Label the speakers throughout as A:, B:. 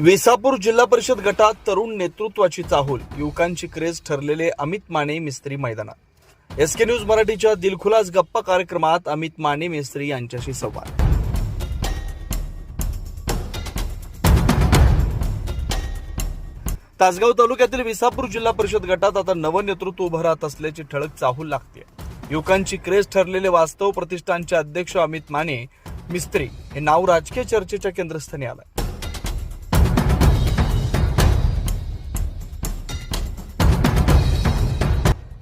A: विसापूर जिल्हा परिषद गटात तरुण नेतृत्वाची चाहूल. युवकांची क्रेज ठरलेले अमित माने मिस्त्री मैदानात. एस के न्यूज मराठीच्या दिलखुलास गप्पा कार्यक्रमात अमित माने मिस्त्री यांच्याशी संवाद. तासगाव तालुक्यातील विसापूर जिल्हा परिषद गटात आता नवं नेतृत्व उभं राहत असल्याची ठळक चाहूल लागते युवकांची क्रेज ठरलेले वास्तव प्रतिष्ठानचे अध्यक्ष अमित माने मिस्त्री हे नाव राजकीय चर्चेच्या केंद्रस्थानी आलं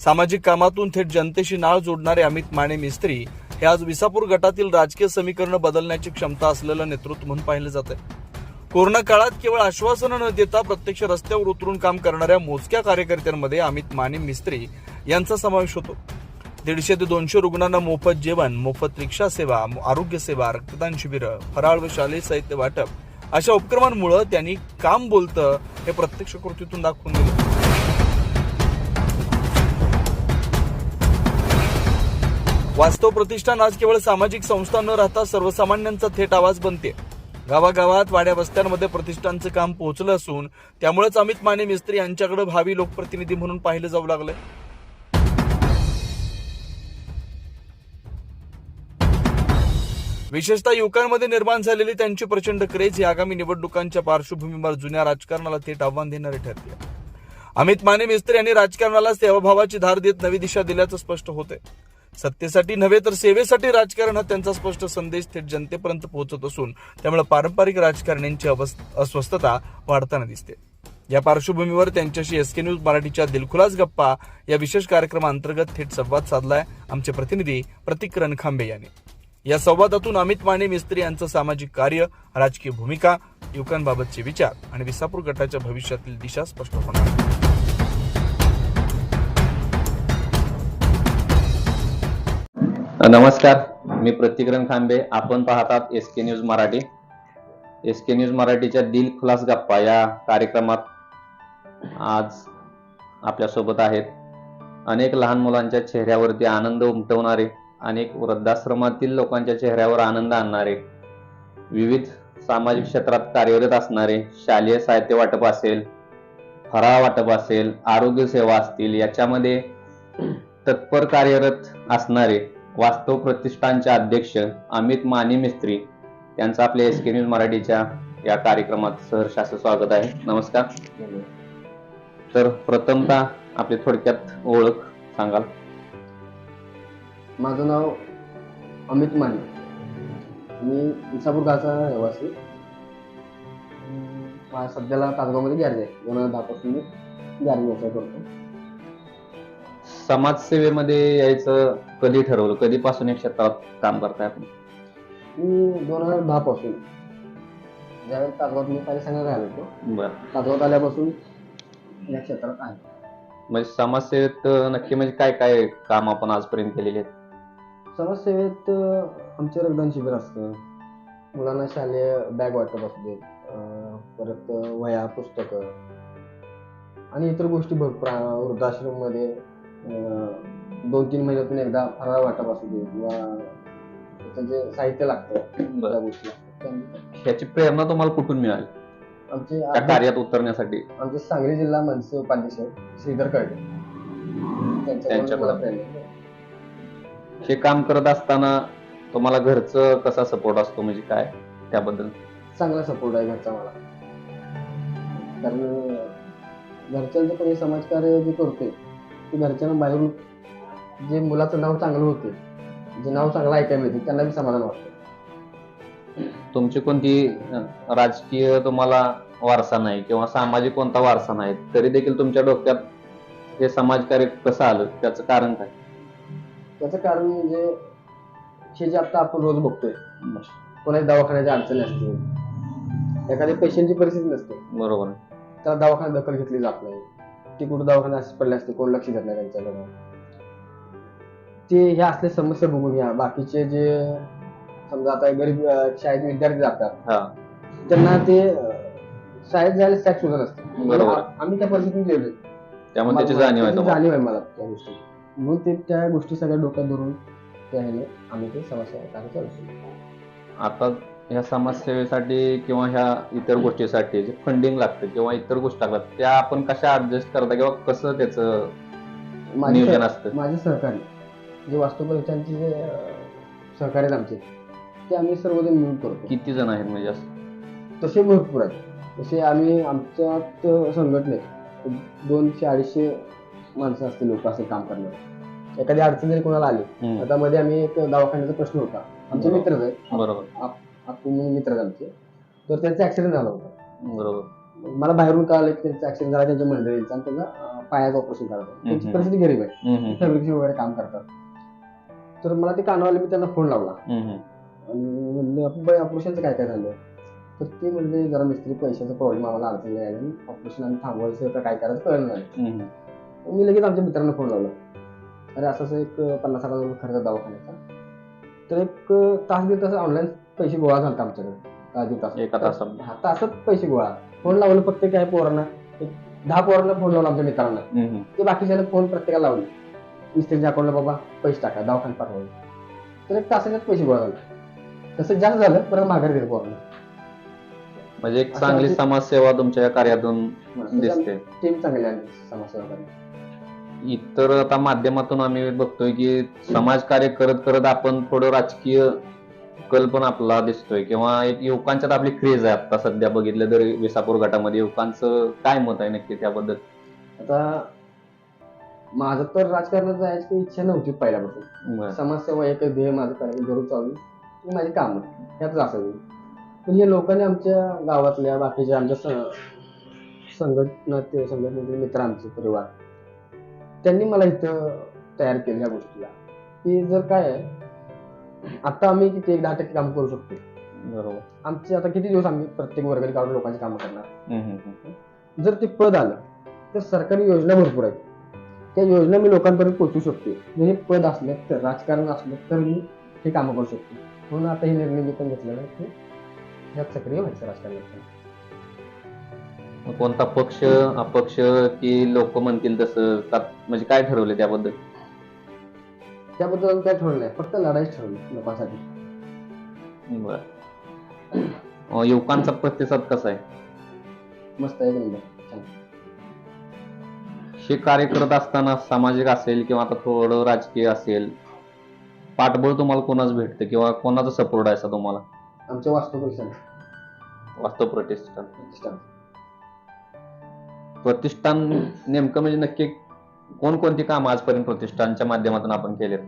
A: सामाजिक कामातून थेट जनतेशी नाळ जोडणारे अमित माने मिस्त्री हे आज विसापूर गटातील राजकीय समीकरण बदलण्याची क्षमता असलेलं नेतृत्व म्हणून पाहिलं जात आहे कोरोना काळात केवळ आश्वासनं न देता प्रत्यक्ष रस्त्यावर उतरून काम करणाऱ्या मोजक्या कार्यकर्त्यांमध्ये अमित माने मिस्त्री यांचा समावेश होतो. दीडशे ते दोनशे रुग्णांना मोफत जेवण मोफत रिक्षा सेवा आरोग्य सेवा रक्तदान शिबिरं फराळ व शालेय साहित्य वाटप अशा उपक्रमांमुळे त्यांनी काम बोलतं हे प्रत्यक्ष कृतीतून दाखवून दिलं. वास्तव प्रतिष्ठान आज केवळ सामाजिक संस्था न राहता सर्वसामान्यांचा थेट आवाज बनते. गावागावात वाड्या वस्त्यांमध्ये प्रतिष्ठानचं काम पोहोचलं असून त्यामुळेच अमित माने मिस्त्री यांच्याकडे भावी लोकप्रतिनिधी म्हणून पाहिलं जाऊ लागलंय. विशेषतः युवकांमध्ये निर्माण झालेली त्यांची प्रचंड क्रेज ही आगामी निवडणुकांच्या पार्श्वभूमीवर जुन्या राजकारणाला थेट आव्हान देणारी ठरते. अमित माने मिस्त्री यांनी राजकारणाला सेवाभावाची धार देत नवी दिशा दिल्याचं स्पष्ट होतंय. सत्तेसाठी नव्हे तर सेवेसाठी राजकारण हा त्यांचा स्पष्ट संदेश थेट जनतेपर्यंत पोहोचत असून त्यामुळे पारंपरिक राजकारण्यांची अस्वस्थता वाढताना दिसते. या पार्श्वभूमीवर त्यांच्याशी एस के न्यूज मराठीच्या दिलखुलास गप्पा या विशेष कार्यक्रमाअंतर्गत थेट संवाद साधलाय आमचे प्रतिनिधी प्रतीक रणखांबे यांनी. या संवादातून अमित माने मिस्त्री यांचं सामाजिक कार्य राजकीय भूमिका युवकांबाबतचे विचार आणि विसापूर गटाच्या भविष्यातील दिशा स्पष्ट होणार.
B: नमस्कार मी प्रतिकरण खांबे. आपण पाहतात S K news Marathi. S K news मराठीच्या दिल खुलास गप्पा या कार्यक्रमात आज आपल्यासोबत आहेत. अनेक लहान मुलांच्या चेहऱ्यावरती आनंद उमटवणारे अनेक वृद्धाश्रमातील लोकांच्या चेहऱ्यावर आनंद आणणारे विविध सामाजिक क्षेत्रात कार्यरत असणारे शालेय साहित्य वाटप असेल फराळ वाटप असेल आरोग्य सेवा असतील याच्यामध्ये तत्पर कार्यरत असणारे वास्तव प्रतिष्ठानचे अध्यक्ष अमित माने मिस्त्री यांचं आपल्या एस के न्यूज मराठीच्या या कार्यक्रमात सहर्ष असं स्वागत आहे. नमस्कार. तर प्रथमतः आपली थोडक्यात ओळख सांगाल.
C: माझं नाव अमित माने. मी इसापूर गावचा रहिवासी. सध्याला तासगावमध्ये गॅरेज आहे. दोन हजार दहापासून मी गॅरेज व्यवसाय करतो
B: समाजसेवेमध्ये यायचं कधी ठरवलं? कधीपासून या क्षेत्रात काम करताय आपण?
C: मी दोन हजार दहापासून. ज्यावेळेस तासगावात मी पहिले सांगायला राहिलो होतो
B: बरं.
C: तासगावात आल्यापासून या क्षेत्रात आहे.
B: म्हणजे समाजसेवेत अं, नक्की म्हणजे काय काय काम आपण आजपर्यंत केलेले आहेत?
C: समाजसेवेत अं, आमचे रक्तदान शिबिर असतं. मुलांना शालेय बॅग वाटप असू दे अं, परत अं, वह्या पुस्तकं आणि इतर गोष्टी भरपूर. आ- वृद्धाश्रममध्ये दोन तीन महिन्यातून एकदा फराळ वाटप असू दे किंवा त्यांचे साहित्य लागतं
B: बरं.
C: त्यां-
B: ह्याची प्रेरणा तुम्हाला कुठून मिळाली?
C: आमचे
B: त्या कार्यात उतरण्यासाठी.
C: आमचे सांगली जिल्हा मनसे उपाध्यक्ष आहेत, श्रीधर कळडे त्यांच्याकडून
B: त्यांच्याकडून.
C: मला प्रेरणा आहे.
B: हे काम करत असताना तुम्हाला घरचं कसा सपोर्ट असतो? म्हणजे काय? त्याबद्दल.
C: चांगला सपोर्ट आहे घरचा मला. कारण घरच्यांचं हे समाजकार्य जे करतोय ते घरच्यांना बाहेरून जे मुलाचं नाव चांगलं होते जे नाव चांगलं ऐकायला मिळते त्यांना बी समाधान वाटतं.
B: तुमची कोणती राजकीय तुम्हाला वारसा नाही किंवा सामाजिक कोणता वारसा नाही तरी देखील तुमच्या डोक्यात हे समाजकार्य कसं आलं? त्याचं कारण काय?
C: त्याचं कारण म्हणजे हे जे आता आपण रोज बघतोय कोणाच्या दवाखान्याच्या अडचणी असतील एखाद्या पेशंटची परिस्थिती नसते.
B: बरोबर.
C: त्याला दवाखान्यात दखल घेतली जात नाही. ती कुठं दवाखान्यात अशी पडले असते कोण लक्ष देत नाही त्यांच्याकडे ते ह्या असल्या समस्या बघून घ्या. बाकीचे जे समजा आता गरीब अं, शाळेत विद्यार्थी जातात
B: हा.
C: त्यांना ते अं, शाळेत जायला सॅक सुद्धा नसते.
B: बरोबर.
C: आ- आम्ही त्या परिस्थितीत गेलोय.
B: त्यामुळे त्याची जाणीव आहे तुम्हाला.
C: जाणीव आहे मला त्या गोष्टी म्हणून ते त्या गोष्टी सगळ्या डोक्यात धरून त्या ह्याने आम्ही ते समस्या चालू
B: आता ह्या समाजसेवेसाठी किंवा ह्या इतर गोष्टीसाठी जे फंडिंग लागतं किंवा इतर गोष्टी लागतात त्या आपण कशा ऍडजस्ट करता किंवा कसं त्याचं नियोजन असतं?
C: माझे सहकारी जे वास्तुपरीक्षांचे जे सहकारी आहेत आमचे ते आम्ही सर्वजण मिळून करतो.
B: किती जण आहेत म्हणजे असं?
C: तसे भरपूर आहेत. तसे आम्ही आमच्यात संघटनेत दोनशे अडीचशे माणसं असतील लोक असे काम करणार. एखादी अडचण जरी कोणाला आली. आता मध्ये आम्ही एक दवाखान्याचा प्रश्न होता. आमचे. मित्रच आहेत.
B: बरोबर.
C: आपण मित्र आमचे तर त्यांचा ऍक्सिडेंट झाला होता.
B: बरोबर.
C: मला बाहेरून कळालं की त्यांचा ऍक्सिडेंट झाला त्यांच्या मंडळीचा आणि त्यांना अं, पायाचं ऑपरेशन करायचं त्यांची
B: हम्म.
C: परिस्थिती गरीब आहे.
B: हम्म, हम्म,
C: फॅब्रिकची वगैरे काम करतात. तर मला ते कानावाले मी त्यांना फोन लावला.
B: हम्म, हम्म.
C: आणि म्हणलं ऑपरेशनचं काय काय झालं? तर ते म्हणले जरा मिस्त्री पैशाचा प्रॉब्लेम आम्हाला अडचण आहे आणि ऑपरेशन आम्ही थांबवायचं का काय करायचं कळलं नाही.
B: हम्म,
C: मग मी लगेच आमच्या मित्रांना फोन लावला. अरे असं असं एक पन्नास हजार रुपये खर्च दवाखान्याचा. तर एक तास दीड तास ऑनलाईन पैसे गोळा झाला आमच्याकडे. दीड तास
B: एका तासात.
C: हा तासात पैसे गोळा. फोन लावलं फक्त काय पोरांना. एक दहा पोरांना फोन लावला आमच्या मित्रांना.
B: हम्म.
C: ते बाकीच्याला फोन प्रत्येकाला लावले. मिस्त्रीच्या अकाउंटला बाबा पैसे टाका दवाखान्यात पाठवले तर एक तासाच्यात पैसे गोळा झाले. तसं जास्त झालं परत माघारी दिलं पोरांना.
B: म्हणजे एक
C: असं
B: चांगली
C: आमची-
B: समाजसेवा तुमच्या या कार्यातून दिसते.
C: टीम चांगली आहे समाजसेवा करायला
B: इतर आता माध्यमातून आम्ही बघतोय की समाजकार्य करत करत आपण थोडं राजकीय कल पण आपला दिसतोय किंवा एक युवकांच्यात आपली क्रेज आहे आता सध्या बघितलं तर विसापूर गटामध्ये युवकांचं काय मत आहे नक्की त्याबद्दल
C: आता माझं तर राजकारणात जायची इच्छा नव्हती पहिल्यापासून. समाजसेवा एक ध्येय माझं करायचं दररोज चालू. ती माझी कामं ह्यातच असावी. पण हे लोकांनी आमच्या गावातल्या बाकीच्या आमच्या संघटना ते संघटनेतील मित्र आमचे परिवार त्यांनी मला इथं तयार केलं ह्या गोष्टीला. की जर काय आहे आता आम्ही किती एक दहा टक्के काम करू शकतो.
B: बरोबर.
C: आमचे आता किती दिवस आम्ही प्रत्येक वर्गाने काढून लोकांची कामं करणार. जर ते पद आलं तर सरकारी योजना भरपूर आहेत. त्या योजना मी लोकांपर्यंत पोहोचू शकते हे पद असलं तर राजकारण असलं तर मी हे कामं करू शकतो. म्हणून आता हे निर्णय मी पण घेतलेला आहे की ह्यात सक्रिय व्हायचं राजकारणात
B: मग कोणता पक्ष अपक्ष की लोक म्हणतील तसं? म्हणजे काय ठरवलं त्याबद्दल?
C: त्याबद्दल काय ठरवलं नाही. फक्त लढाईच ठरवली लोकांसाठी.
B: बर. युवकांचा प्रतिसाद कसा आहे?
C: मस्त आहे छान.
B: हे कार्य करत असताना सामाजिक असेल किंवा आता थोडं राजकीय असेल पाठबळ तुम्हाला कोणाच भेटतं किंवा कोणाचा सपोर्ट आहे तुम्हाला?
C: आमच्या वास्तुपरीक्षण
B: वास्तव प्रतिष्ठान.
C: प्रतिष्ठान.
B: प्रतिष्ठान नेमकं म्हणजे नक्की कोणकोणती कामं आजपर्यंत प्रतिष्ठानच्या माध्यमातून आपण केलेत?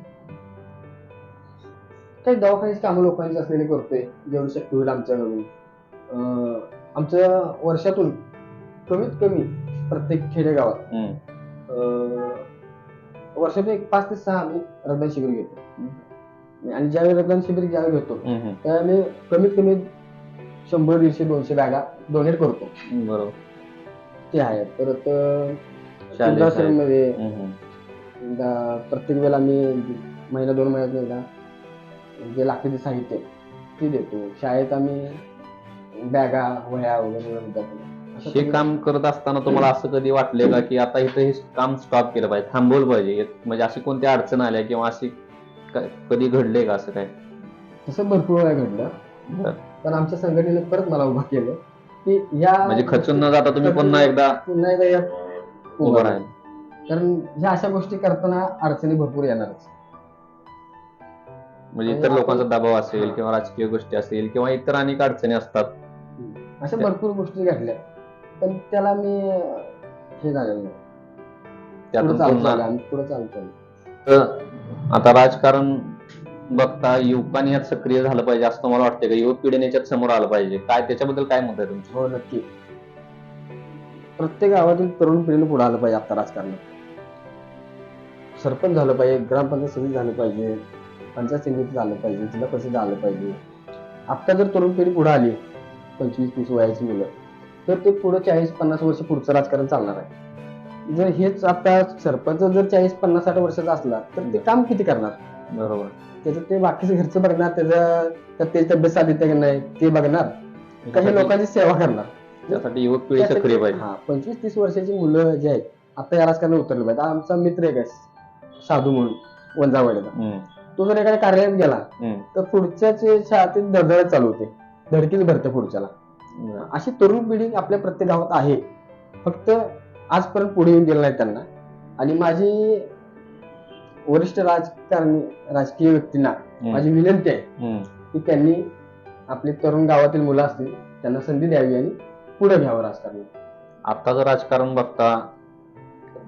C: काही दवाखान्याची कामं लोकांची असलेली करतोय जेवढी शक्य होईल आमच्याकडून. अं, आमच्या वर्षातून कमीत कमी प्रत्येक खेडेगावात
B: हम्म.
C: अं, वर्षातून एक पाच ते सहा आम्ही रक्तदान शिबिर घेतो. आणि ज्यावेळी रक्तदान शिबिर ज्यावेळी घेतो
B: हम्म.
C: त्यावेळी आम्ही कमीत कमी शंभर दीडशे दोनशे बॅगा डोनेट करतो.
B: बरोबर.
C: ते आहे परत अं, वृद्धाश्रममध्ये. एकदा प्रत्येक वेळेला आम्ही महिना दोन महिन्यात एकदा जे लागते ते साहित्य ते देतो शाळेत आम्ही बॅगा वह्या वगैरे देतो. असं
B: हे काम करत असताना तुम्हाला असं कधी वाटले का की आता इथं हे काम स्टॉप केलं पाहिजे थांबवलं पाहिजे म्हणजे अशी कोणती अडचण आल्या किंवा अशी कधी घडले का असं काय
C: तसं भरपूर वेळा घडलं. पण आमच्या संघटनेने परत मला उभं केलं की या
B: म्हणजे खचून न जाता तुम्ही पुन्हा एकदा
C: पुन्हा एकदा या
B: उभं राहील.
C: कारण ह्या अशा गोष्टी करताना अडचणी भरपूर येणारच.
B: म्हणजे इतर लोकांचा दबाव असेल किंवा राजकीय गोष्टी असेल किंवा इतर अनेक अडचणी असतात.
C: अशा
B: त्या-
C: भरपूर गोष्टी घडल्या. पण त्याला मी हे झालेलं नाही.
B: त्यातून
C: पुढे चालू
B: पुन्हा
C: चालू आम्ही पुढे चालू चालू
B: तर आता राजकारण बघता युवकांनी यात सक्रिय झालं पाहिजे असं तुम्हाला वाटतं का? युवक पिढीने याच्यात समोर आलं पाहिजे. काय त्याच्याबद्दल काय मत आहे तुमचं?
C: हो नक्की. प्रत्येक गावातील तरुण पिढीनं पुढे आलं पाहिजे आता राजकारणात सरपंच झालं पाहिजे ग्रामपंचायत समिती झालं पाहिजे पंचायत समिती झालं पाहिजे जिल्हा परिषद झालं पाहिजे. आता जर तरुण पिढी पुढे आली पंचवीस तीस वयाची मुलं तर ते पुढे चाळीस पन्नास वर्ष पुढचं राजकारण चालणार आहे. जर हेच आता सरपंच जर चाळीस पन्नास साठ वर्षाचा असला तर ते काम किती करणार?
B: बरोबर.
C: त्याचं ते बाकीचं घरचं बघणार त्याचं त्याची तब्येत की नाही ते बघणार. काही लोकांची सेवा करणार.
B: त्यासाठी युवक पिढी सक्रिय पाहिजे
C: हा पंचवीस तीस वर्षाची मुलं जे आहेत आता या राजकारणात उतरले पाहिजे आमचा मित्र एक आहे साधू म्हणून वंजावड्याचा
B: हम्म,
C: तो जर एखाद्या कार्यालयात गेला
B: हम्म.
C: तर पुढच्याच शाळेत धडधड चालू होते धडकीच भरते पुढच्याला. अशी तरुण पिढी आपल्या प्रत्येक गावात आहे फक्त आजपर्यंत पुढे येऊन गेलं नाही त्यांना आणि माझी वरिष्ठ राजकारणी राजकीय व्यक्तींना
B: हम्म.
C: माझी विनंती आहे
B: हम्म.
C: की त्यांनी आपले तरुण गावातील मुलं असतील त्यांना संधी द्यावी आणि पुढे घ्यावं राजकारण
B: आत्ताचं राजकारण बघता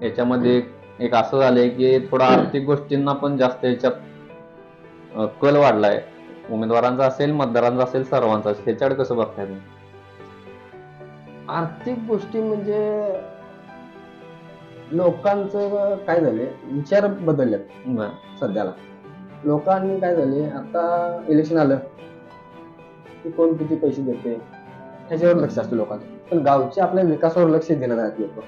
B: याच्यामध्ये एक असं झालंय की थोडा आर्थिक गोष्टींना पण जास्त याच्यात कल वाढलाय. उमेदवारांचा असेल मतदारांचा असेल सर्वांचा असेल ह्याच्याकडे कसं बघताय तुम्ही?
C: आर्थिक गोष्टी म्हणजे लोकांचं काय झाले विचार बदललेत. सध्याला. लोकांनी काय झाले आता इलेक्शन आलं की कोण किती पैसे देते ह्याच्यावर लक्ष असतं लोकांचं. पण गावच्या आपल्या विकासावर लक्ष देण्यात आहेत लोक.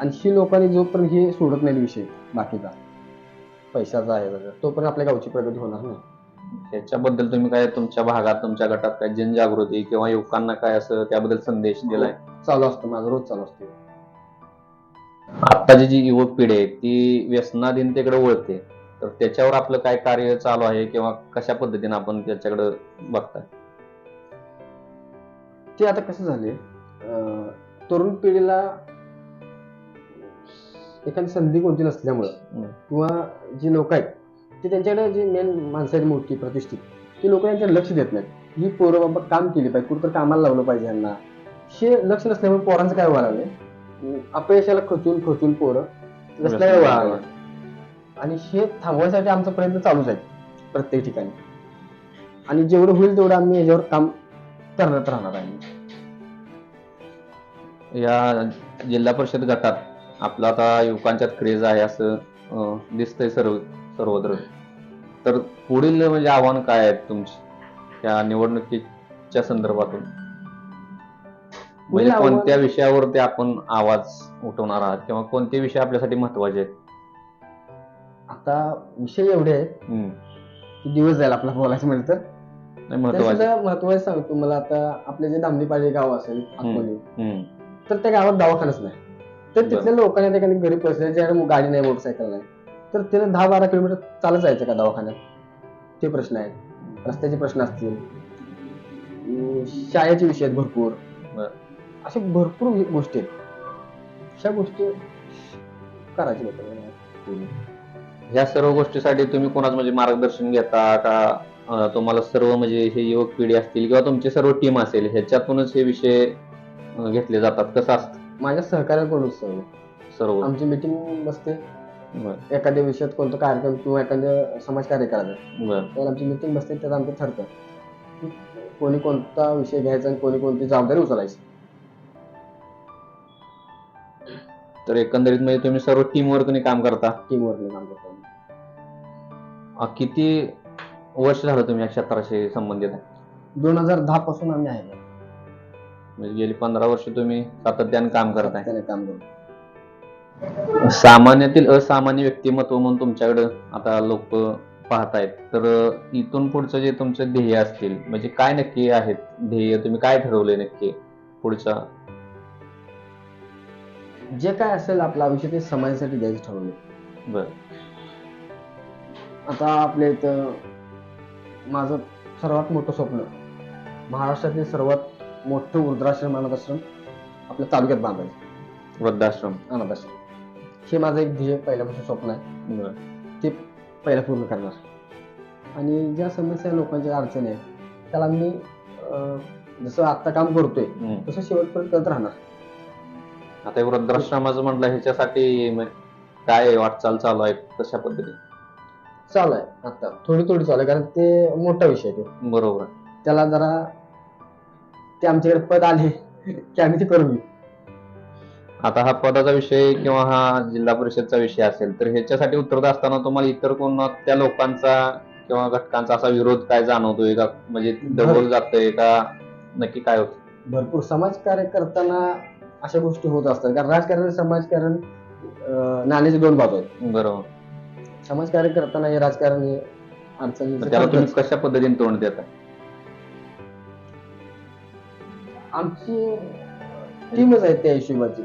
C: आणि ही लोकांनी जोपर्यंत हे सोडत नाही विषय बाकीचा पैशाचा आहे वगैरे तोपर्यंत आपल्या गावची प्रगती होणार नाही.
B: ह्याच्याबद्दल तुम्ही काय तुमच्या भागात तुमच्या गटात काय जनजागृती किंवा युवकांना काय असं त्याबद्दल संदेश दिलाय?
C: चालू असतं माझं रोज चालू असते.
B: आत्ताची जी युवक पिढी आहे ती व्यसनाधीनतेकडे वळते. तर त्याच्यावर आपलं काय कार्य चालू आहे किंवा कशा पद्धतीने आपण त्याच्याकडे बघताय?
C: ते आता कसं झाले अं, तरुण पिढीला एखादी संधी कोणती नसल्यामुळं. किंवा जी लोक आहेत ते त्यांच्याकडे जी मेन माणसं आहेत मोठी प्रतिष्ठित ती लोक त्यांच्याकडे लक्ष देत नाहीत. ही पोरं बाबा काम केली पाहिजे कुठं कामाला लावलं पाहिजे यांना हे लक्ष नसल्यामुळे पोरांचं काय व्हायला लागलंय? अपयशाला खचून खचून पोरं रस्त्यावर व्हायला लागले. आणि हे थांबवायसाठी आमचा प्रयत्न चालूच आहे प्रत्येक ठिकाणी. आणि जेवढं होईल तेवढं आम्ही याच्यावर काम करत राहणार आहे.
B: या जिल्हा परिषद गटात आपला आता युवकांच्यात क्रेज आहे असं दिसतंय सर्व सर्वत्र. तर पुढील म्हणजे आव्हान काय आहेत तुमची? या निवडणुकीच्या संदर्भातून? म्हणजे कोणत्या विषयावरती आपण आवाज उठवणार आहात? किंवा कोणते विषय आपल्यासाठी महत्त्वाचे आहेत?
C: आता विषय एवढे आहेत की दिवस जाईल आपला बोलायचं म्हणलं तर
B: महत्त्वाचे महत्वाचं
C: सांगतो मला आता आपले जे दामणीपाडी गाव असेल अकोले तर त्या गावात दवाखानाच नाही. तर. तिथल्या लोकांना त्या गरीब परिस्थिती ज्याकडे गाडी नाही मोटरसायकल नाही तर त्याला दहा बारा किलोमीटर चालत जायचं का दवाखान्यात? ते प्रश्न आहेत. रस्त्याचे प्रश्न असतील. शाळेचे विषय आहेत भरपूर. अशा भरपूर गोष्टी आहेत. अशा गोष्टी करायची लोक.
B: ह्या सर्व गोष्टीसाठी तुम्ही कोणाच म्हणजे मार्गदर्शन घेता का तुम्हाला सर्व म्हणजे हे युवक पिढी असतील किंवा तुमची सर्व टीम असेल ह्याच्यातूनच हे विषय घेतले जातात. कसं असतं?
C: माझ्या सहकार्याकडून सर्व
B: सर्व.
C: आमची मिटिंग बसते. एखाद्या विषयात कोणता कार्यक्रम किंवा एखाद्या समाज कार्य करायचं. तर आमची मिटिंग बसते त्यात आमचं ठरतं. कोणी कोणता विषय घ्यायचा आणि कोणी कोणती जबाबदारी उचलायची.
B: तर एकंदरीत म्हणजे तुम्ही सर्व टीम वर्कने काम करता?
C: टीम वर्क काम करतो.
B: किती वर्ष झालं तुम्ही या क्षेत्राशी संबंधित आहे.
C: दोन हजार दहा पासून आम्ही आहे.
B: म्हणजे गेली पंधरा वर्ष तुम्ही सातत्याने काम करताय
C: त्याने काम करतो.
B: सामान्यातील असामान्य व्यक्तिमत्व म्हणून तुमच्याकडे आता लोक पाहतायत. तर इथून पुढचं जे तुमचं ध्येय असतील म्हणजे काय नक्की आहेत? ध्येय तुम्ही काय ठरवलंय नक्की पुढच्या
C: जे काय असेल आपलं आयुष्य ते समाजासाठी द्यायचं ठरवलं
B: बर.
C: आता आपल्या इथं माझं सर्वात मोठं स्वप्न. महाराष्ट्रातील सर्वात मोठं वृद्धाश्रम अनाथाश्रम आपल्या तालुक्यात बांधायचं.
B: वृद्धाश्रम.
C: अनाथाश्रम. हे माझं एक ध्येय पहिल्यापासून स्वप्न आहे. ते पहिला पूर्ण करणार. आणि ज्या समस्या लोकांच्या अडचणी आहेत त्याला मी जसं आत्ता काम करतोय. तसं शेवटपर्यंत करत राहणार.
B: आता वृद्धाश्रमाचं म्हटलं ह्याच्यासाठी म- काय वाटचाल चालू आहे कशा पद्धतीने?
C: चालू आहे आता. थोडी थोडी चालू आहे कारण ते मोठा विषय आहे तो.
B: बरोबर. आहे.
C: त्याला जरा ते आमच्याकडे पद आले की आम्ही ते करून घेऊ.
B: आता हा पदाचा विषय किंवा हा जिल्हा परिषदचा विषय असेल तर ह्याच्यासाठी उतरत असताना तुम्हाला इतर कोण त्या लोकांचा किंवा घटकांचा असा विरोध काय जाणवतोय का? म्हणजे दबवलं जातोय का? नक्की काय होतं?
C: भरपूर. समाजकार्य करताना अशा गोष्टी होत असतात. कारण राजकारण आणि समाजकारण अं, नाण्याचे दोन बाजू आहेत.
B: बरोबर.
C: समाजकार्य करताना हे राजकारण हे
B: त्याला तुम्ही कशा पद्धतीने तोंड देता?
C: आमची टीमच आहे त्या हिशोबाची.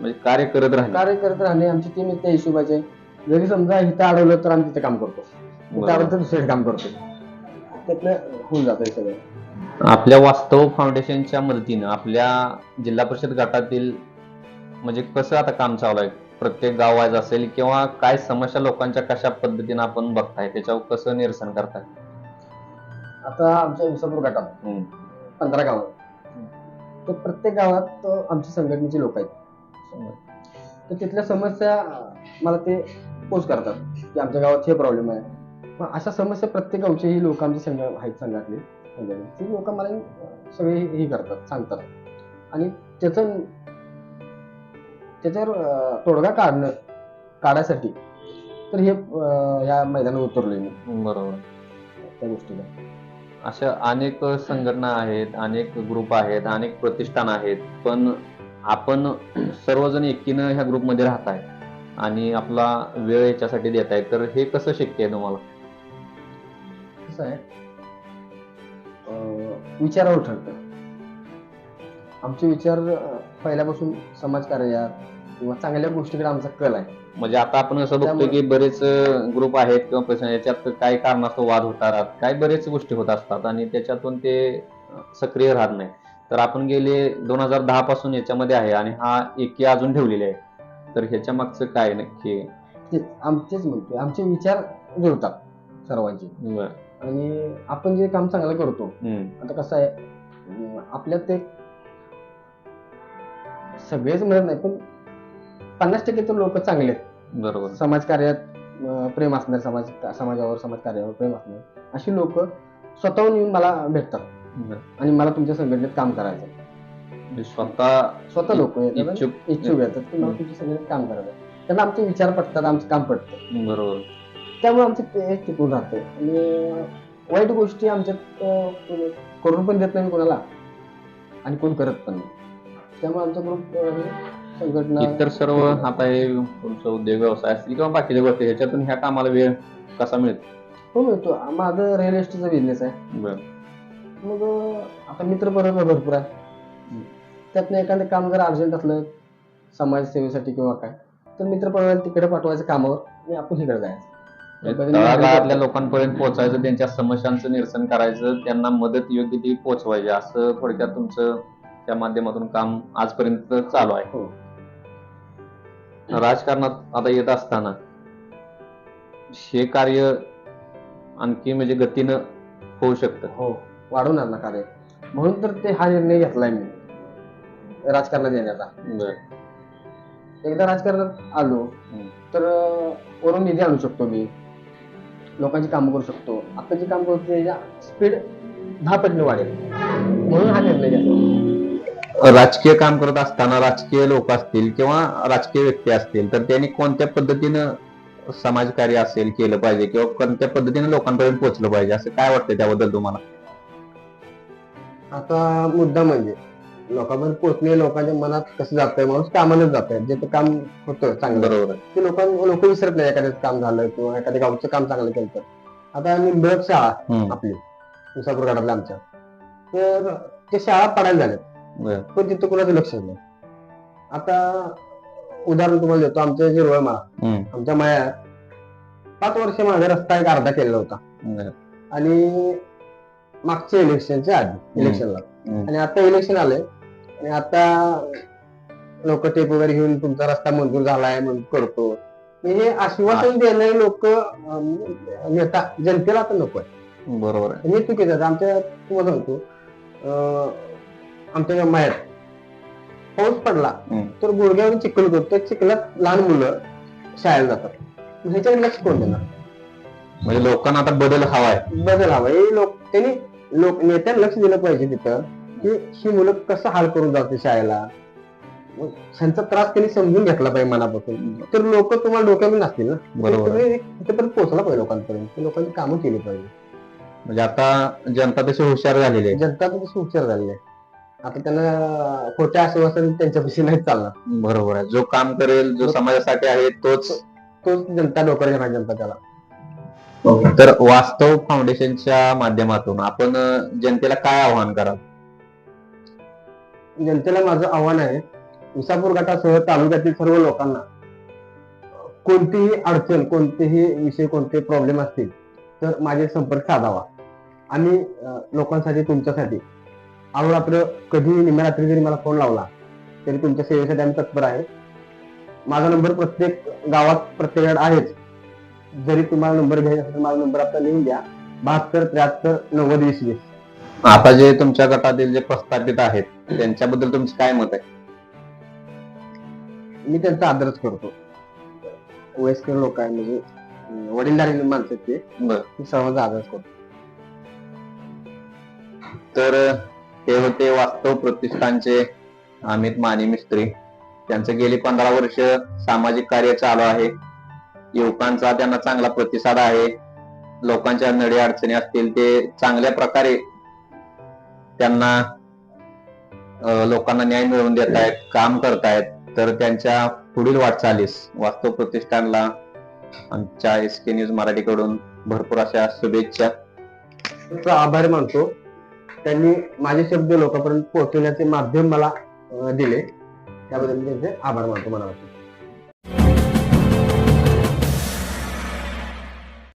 B: म्हणजे कार्य करत राहणे.
C: कार्य करत राहणे आमची टीम त्या हिशोबाची. जरी समजा इथं अडवलं तर आम्ही तिथे काम करतो. त्यानंतर दुसरे काम करतो. त्यातलं होऊन जातं सगळं.
B: आपल्या वास्तव फाउंडेशनच्या मदतीनं आपल्या जिल्हा परिषद गटातील म्हणजे कसं आता काम चालू आहे? प्रत्येक गाव वाईज असेल किंवा काय समस्या लोकांच्या कशा पद्धतीनं आपण बघताय त्याच्यावर कसं निरसन करताय?
C: आता आमच्या विसापूर गटात
B: हम्म.
C: पंधरा गाव तर प्रत्येक गावात अं, आमच्या संघटनेचे लोक आहेत. तर तिथल्या समस्या अं, मला ते पोस्ट करतात की आमच्या गावात हे प्रॉब्लेम आहे. मग अशा समस्या प्रत्येक गावचे ही लोक आमचे संघ आहेत संघातले. ती लोक मला अं, सगळे हे करतात सांगतात. आणि त्याचं त्याच्यावर तोडगा काढणं काढायसाठी. तर हे या मैदानात उतरलोय मी.
B: बरोबर.
C: त्या गोष्टीला.
B: अशा अनेक संघटना आहेत अनेक ग्रुप आहेत अनेक प्रतिष्ठान आहेत पण आपण सर्वजण एकीनं ह्या ग्रुपमध्ये राहताय आणि आपला वेळ याच्यासाठी देत आहे तर हे कसं शक्य आहे तुम्हाला?
C: कसं आहे? विचारावर ठरतं. आमचे विचार पहिल्यापासून समाजकार्यात किंवा चांगल्या गोष्टीकडे आमचा कल आहे.
B: म्हणजे आता आपण असं बघतो की बरेच ग्रुप आहेत किंवा प्रश्न याच्यात काय कारणास्तव वाद होतात काय बरेच गोष्टी होत असतात आणि त्याच्यातून ते सक्रिय राहत नाही. तर आपण गेले दोन हजार दहा पासून याच्यामध्ये आहे आणि हा एकी अजून ठेवलेली आहे. तर ह्याच्या मागचं काय नक्की?
C: आमचेच म्हणतोय. आमचे विचार जुळतात सर्वांचे. आणि आपण जे काम चांगलं करतो. आता कसं आहे आपल्यात ते सगळेच मिळत नाही पण पन्नास टक्के तर लोक चांगले आहेत.
B: बरोबर.
C: समाजकार्यात प्रेम असणार समाज समाजावर समाजकार्यावर प्रेम असणार. अशी लोक स्वतःहून येऊन मला भेटतात. आणि मला तुमच्या संघटनेत काम करायचं.
B: म्हणजे स्वतः
C: स्वतः लोक
B: इच्छुक
C: येतात. की मला तुमच्या संघटनेत काम करायचं. त्यांना आमचे विचार पटतात आमचं काम पटतं.
B: बरोबर.
C: त्यामुळे आमचं ते टिकून राहते आणि वाईट गोष्टी आमच्यात करून पण देत नाही कोणाला. आणि कोण करत पण नाही. त्यामुळे आमचा ग्रुप संघटना
B: इतर सर्व आता हे तुमचं उद्योग व्यवसाय असतील किंवा बाकीच्या गोष्टी ह्याच्यातून ह्या कामाला वेळ कसा मिळतो
C: हो मिळतो. माझं रिअल इस्टेटचा बिझनेस आहे.
B: बरं.
C: मग आता मित्र बरोबर भरपूर आहे. त्यातनं एखादं काम जर अर्जंट असलं समाजसेवेसाठी किंवा काय तर मित्र परिवार तिकडे पाठवायचं कामावर आणि आपण इकडे जायचं.
B: म्हणजे तळागाळातल्या लोकांपर्यंत पोहोचायचं त्यांच्या समस्यांचं निरसन करायचं त्यांना मदत योग्य ती पोहोचवायची असं थोडक्यात तुमचं त्या माध्यमातून काम आजपर्यंत चालू आहे.
C: हो.
B: राजकारणात आता येत असताना हे कार्य आणखी म्हणजे गतीनं होऊ शकतं.
C: हो वाढवणार ना कार्य. म्हणून तर ते हा निर्णय घेतलाय मी. राजकारणात येण्याचा. एकदा राजकारणात आलो. तर वरून निधी आणू शकतो मी. लोकांची कामं करू शकतो. आता जे काम करतो त्याच्या स्पीड दहा पटीने वाढेल. म्हणून हा निर्णय घेतला.
B: राजकीय काम करत असताना राजकीय लोक असतील किंवा राजकीय व्यक्ती असतील तर त्यांनी कोणत्या पद्धतीनं समाजकार्य असेल केलं पाहिजे किंवा कोणत्या पद्धतीने लोकांपर्यंत पोहोचलं पाहिजे? असं काय वाटतं त्याबद्दल तुम्हाला?
C: आता मुद्दा म्हणजे लोकांपर्यंत पोहोचणे लोकांच्या मनात कसं जातंय? माणूस कामानच जात आहे जे काम होतं चांगलं
B: बरोबर.
C: ते लोकां लोक विसरत नाही एखाद्याचं काम झालं किंवा एखाद्या गावचं काम चांगलं केलं तर. आता निंबळक शाळा. आपली विसापूर गडातल्या आमच्या. तर ते शाळा पडायला झाल्यात. पण तिथं कोणाचं लक्ष नाही. आता उदाहरण तुम्हाला देतो. आमच्या हिरवळ माळा. आमच्या मायात पाच वर्ष मागे रस्ता एक अर्धा केलेला होता. आणि मागच्या इलेक्शनच्या आधी इलेक्शनला. आणि आता इलेक्शन आलंय. आणि आता लोक टेप वगैरे घेऊन तुमचा रस्ता मंजूर झालाय मंजूर करतो. म्हणजे हे आश्वासन देणारे लोक नेता जनतेला आता नको आहे.
B: बरोबर आहे.
C: हे चुकीचं आमच्या तुम्हाला सांगतो अं, आमच्या मायात पाऊस पडला. तर गुडघ्यावर चिखल होतो. त्या चिखलात लहान मुलं शाळेला जातात. मग ह्याच्याकडे लक्ष कोण देणार?
B: म्हणजे लोकांना आता बदल हवाय
C: बदल हवा हे लोक त्यांनी लोक नेत्यांनी लक्ष दिलं पाहिजे तिथं की ही मुलं कसं हाल करून जाते शाळेला. ह्यांचा त्रास त्यांनी समजून घेतला पाहिजे मनापासून. तर लोक तुम्हाला डोक्यावर नसतील ना?
B: बरोबर.
C: तिथपर्यंत पोहोचला पाहिजे लोकांपर्यंत. की लोकांची कामं केली पाहिजे.
B: म्हणजे आता जनता तशी हुशार झालेली आहे.
C: जनता तशी हुशार झाली आहे. आता त्यांना खोट्या आश्वासन त्यांच्यापाशी नाही चालणार.
B: बरोबर आहे. जो काम करेल जो समाजासाठी आहे तोच
C: तोच जनता डोकर घेणार जनता त्याला.
B: तर वास्तव फाउंडेशनच्या माध्यमातून आपण जनतेला काय आव्हान कराल?
C: जनतेला माझं आव्हान आहे विसापूर गटासह तालुक्यातील सर्व लोकांना कोणतीही अडचण कोणतेही विषय कोणते प्रॉब्लेम असतील तर माझे संपर्क साधावा. अं, लोकांसाठी तुमच्यासाठी अहोरात्र कधी निम्या रात्री जरी मला फोन लावला तरी तुमच्या सेवेसाठी आम्ही तत्पर आहे. माझा नंबर प्रत्येक गावात प्रत्येकाकडे आहेच. जरी तुम्हाला नंबर घ्यायचा असेल तर माझा नंबर आता लिहून घ्या बहात्तर त्र्याहत्तर नव्वद वीस वीस.
B: आता जे तुमच्या गटातील जे प्रस्थापित आहेत त्यांच्याबद्दल तुमचं काय मत आहे?
C: मी त्यांचा आदरच करतो. वयस्कर लोक आहे म्हणजे वडीलधारी माणसं ते. सर्वांचा आदरच करतो.
B: तर ते होते वास्तव प्रतिष्ठानचे अमित माने मिस्त्री. त्यांचं गेली पंधरा वर्ष सामाजिक कार्य चालू आहे. युवकांचा त्यांना चांगला प्रतिसाद आहे. लोकांच्या नडी अडचणी असतील ते चांगल्या प्रकारे त्यांना लोकांना न्याय मिळवून देत आहेत काम करतायत तर त्यांच्या पुढील वाटचालीस वास्तव प्रतिष्ठानला आमच्या एस के न्यूज मराठीकडून भरपूर अशा शुभेच्छा.
C: आभार मानतो. त्यांनी माझे शब्द लोकांपर्यंत पोहोचवण्याचे माध्यम मला दिले. त्याबद्दल मी त्यांचे आभार मानतो मनापासून.